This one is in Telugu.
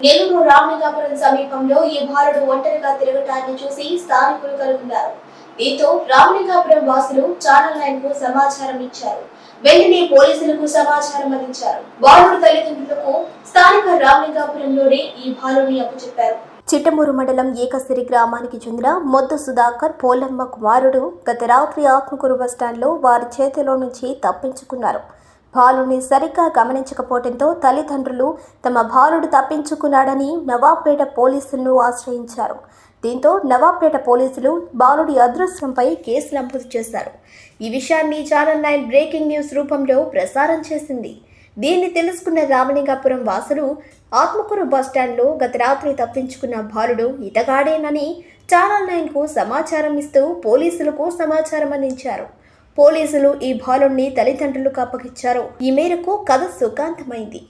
నెల్లూరు రామలింగాపురం సమీపంలో ఈ బాలుడు ఒంటరిగా తిరగటాన్ని చూసి స్థానికులు కలుగున్నారు దీంతో రామలింగాపురం వాసులు ఛానల్ నైన్కు సమాచారం ఇచ్చారు. వెంటనే పోలీసులకు సమాచారం అందించారు. బాలుడు తల్లిదండ్రులకు స్థానిక రామలింగాపురంలోనే ఈ బాలుని అప్పచెప్పారు. చిట్టమూరు మండలం ఏకసిరి గ్రామానికి చెందిన మొద్దు సుధాకర్ పోలమ్మ కుమారుడు గత రాత్రి ఆత్మకూరు బస్టాండ్లో వారి చేతిలో నుంచి తప్పించుకున్నారు. బాలుని సరిగ్గా గమనించకపోవడంతో తల్లిదండ్రులు తమ బాలుడు తప్పించుకున్నాడని నవాబ్పేట పోలీసులను ఆశ్రయించారు. దీంతో నవాబ్పేట పోలీసులు బాలుడి అదృశ్యంపై కేసు నమోదు చేశారు. ఈ విషయాన్ని ఛానల్ నైన్ బ్రేకింగ్ న్యూస్ రూపంలో ప్రసారం చేసింది. దీన్ని తెలుసుకున్న రామలింగాపురం వాసులు ఆత్మకూరు బస్టాండ్లో గత రాత్రి తప్పించుకున్న బాలుడు ఇతగాడేనని ఛానల్ నైన్కు సమాచారం ఇస్తూ పోలీసులకు సమాచారం అందించారు పోలీసులు ఈ బాలుణ్ణి తల్లిదండ్రులకు అప్పగించారు ఈ మేరకు కథ సుఖాంతమైంది.